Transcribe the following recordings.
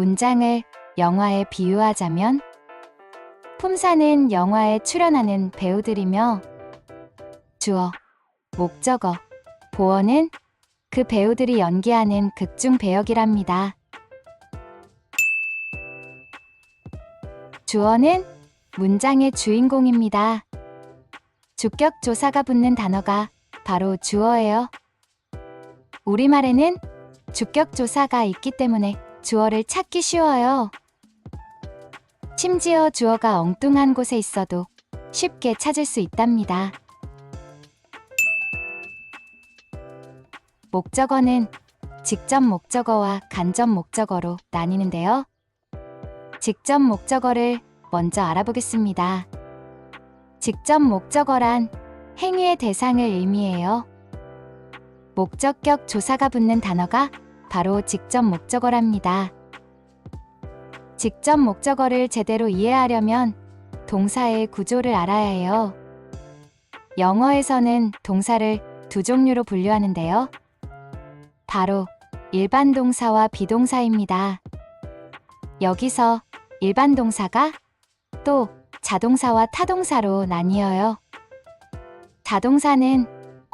문장을 영화에 비유하자면 품사는 영화에 출연하는 배우들이며 주어, 목적어, 보어는 그 배우들이 연기하는 극중 배역이랍니다. 주어는 문장의 주인공입니다. 주격 조사가 붙는 단어가 바로 주어예요. 우리말에는 주격 조사가 있기 때문에 주어를 찾기 쉬워요. 심지어 주어가 엉뚱한 곳에 있어도 쉽게 찾을 수 있답니다. 목적어는 직접 목적어와 간접 목적어로 나뉘는데요. 직접 목적어를 먼저 알아보겠습니다. 직접 목적어란 행위의 대상을 의미해요. 목적격 조사가 붙는 단어가 바로 직접 목적어랍니다. 직접 목적어를 제대로 이해하려면 동사의 구조를 알아야 해요. 영어에서는 동사를 두 종류로 분류하는데요. 바로 일반 동사와 비동사입니다. 여기서 일반 동사가 또 자동사와 타동사로 나뉘어요. 자동사는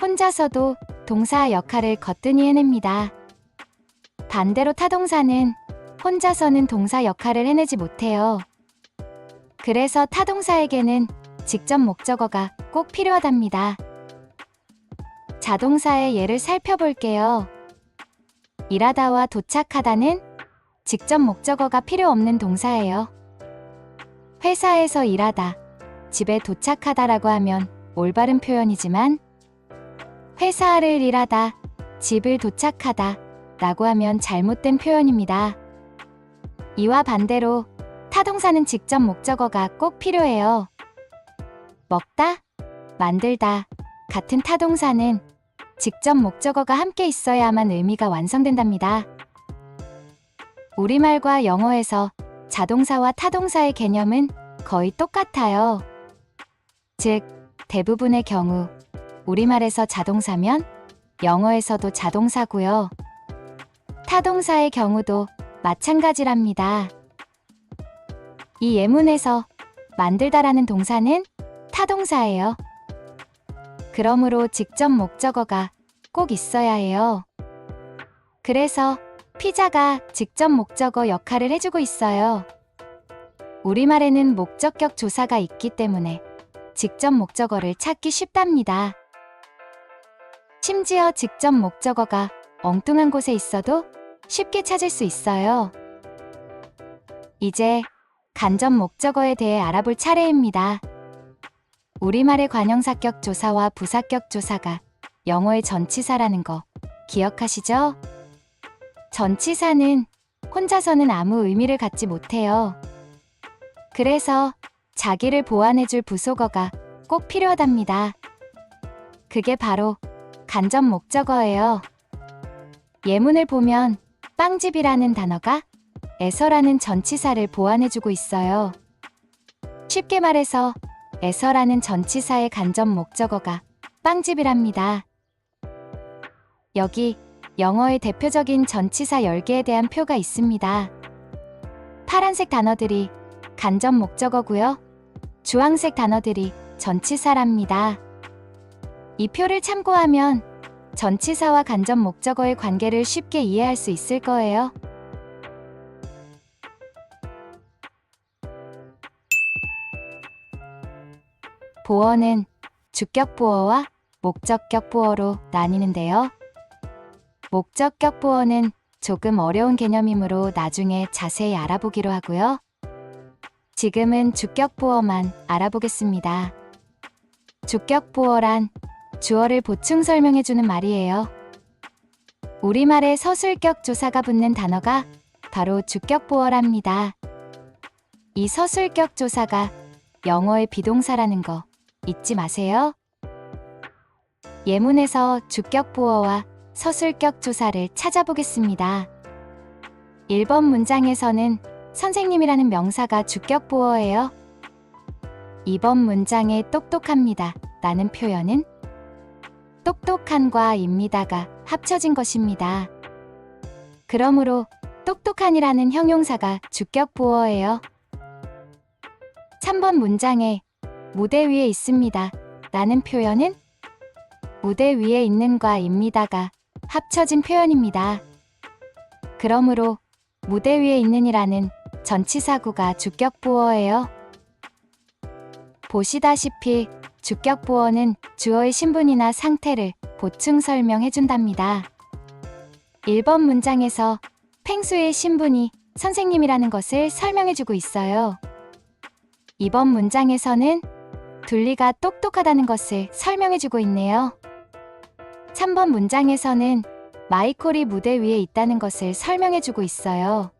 혼자서도 동사 역할을 거뜬히 해냅니다. 반대로 타동사는 혼자서는 동사 역할을 해내지 못해요. 그래서 타동사에게는 직접 목적어가 꼭 필요하답니다. 자동사의 예를 살펴볼게요. 일하다와 도착하다는 직접 목적어가 필요 없는 동사예요. 회사에서 일하다, 집에 도착하다라고 하면 올바른 표현이지만 회사를 일하다, 집을 도착하다 라고 하면 잘못된 표현입니다. 이와 반대로 타동사는 직접 목적어가 꼭 필요해요. 먹다, 만들다 같은 타동사는 직접 목적어가 함께 있어야만 의미가 완성된답니다. 우리말과 영어에서 자동사와 타동사의 개념은 거의 똑같아요. 즉, 대부분의 경우 우리말에서 자동사면 영어에서도 자동사고요. 타동사의 경우도 마찬가지랍니다. 이 예문에서 만들다라는 동사는 타동사예요. 그러므로 직접 목적어가 꼭 있어야 해요. 그래서 피자가 직접 목적어 역할을 해주고 있어요. 우리말에는 목적격 조사가 있기 때문에 직접 목적어를 찾기 쉽답니다. 심지어 직접 목적어가 엉뚱한 곳에 있어도 쉽게 찾을 수 있어요. 이제 간접 목적어에 대해 알아볼 차례입니다. 우리말의 관형사격 조사와 부사격 조사가 영어의 전치사라는 거 기억하시죠? 전치사는 혼자서는 아무 의미를 갖지 못해요. 그래서 자기를 보완해줄 부속어가 꼭 필요하답니다. 그게 바로 간접 목적어예요. 예문을 보면 빵집이라는 단어가 에서라는 전치사를 보완해주고 있어요. 쉽게 말해서 에서라는 전치사의 간접 목적어가 빵집이랍니다. 여기 영어의 대표적인 전치사 10개에 대한 표가 있습니다. 파란색 단어들이 간접 목적어고요. 주황색 단어들이 전치사랍니다. 이 표를 참고하면 전치사와 간접 목적어의 관계를 쉽게 이해할 수 있을 거예요. 보어는 주격 보어와 목적격 보어로 나뉘는데요. 목적격 보어는 조금 어려운 개념이므로 나중에 자세히 알아보기로 하고요. 지금은 주격 보어만 알아보겠습니다. 주격 보어란 주어를 보충 설명해주는 말이에요. 우리말에 서술격 조사가 붙는 단어가 바로 주격 보어랍니다. 이 서술격 조사가 영어의 비동사라는 거 잊지 마세요. 예문에서 주격 보어와 서술격 조사를 찾아보겠습니다. 1번 문장에서는 선생님이라는 명사가 주격 보어예요. 2번 문장에 똑똑합니다. 라는 표현은 똑똑한과 입니다가 합쳐진 것입니다. 그러므로 똑똑한이라는 형용사가 주격 보어예요. 3번 문장에 무대 위에 있습니다. 라는 표현은 무대 위에 있는 과 입니다가 합쳐진 표현입니다. 그러므로 무대 위에 있는이라는 전치사구가 주격 보어예요. 보시다시피 주격 보어는 주어의 신분이나 상태를 보충 설명해 준답니다. 1번 문장에서 펭수의 신분이 선생님이라는 것을 설명해 주고 있어요. 2번 문장에서는 둘리가 똑똑하다는 것을 설명해 주고 있네요. 3번 문장에서는 마이콜이 무대 위에 있다는 것을 설명해 주고 있어요.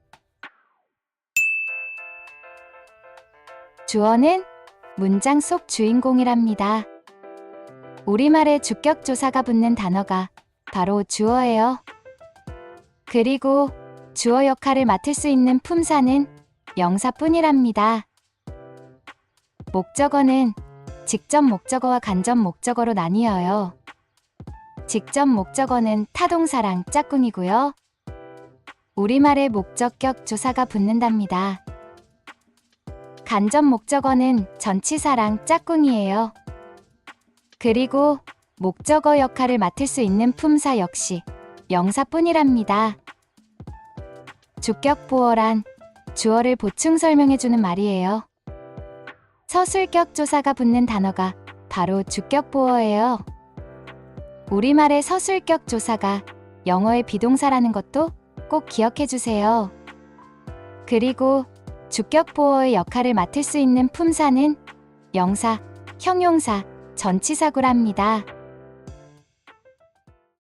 주어는 문장 속 주인공이랍니다. 우리말에 주격 조사가 붙는 단어가 바로 주어예요. 그리고 주어 역할을 맡을 수 있는 품사는 명사뿐이랍니다. 목적어는 직접 목적어와 간접 목적어로 나뉘어요. 직접 목적어는 타동사랑 짝꿍이고요. 우리말에 목적격 조사가 붙는답니다. 간접 목적어는 전치사랑 짝꿍이에요. 그리고 목적어 역할을 맡을 수 있는 품사 역시 명사뿐이랍니다. 주격 보어란 주어를 보충 설명해주는 말이에요. 서술격 조사가 붙는 단어가 바로 주격 보어예요. 우리말의 서술격 조사가 영어의 비동사라는 것도 꼭 기억해 주세요. 그리고 주격 보어의 역할을 맡을 수 있는 품사는 명사, 형용사, 전치사구랍니다.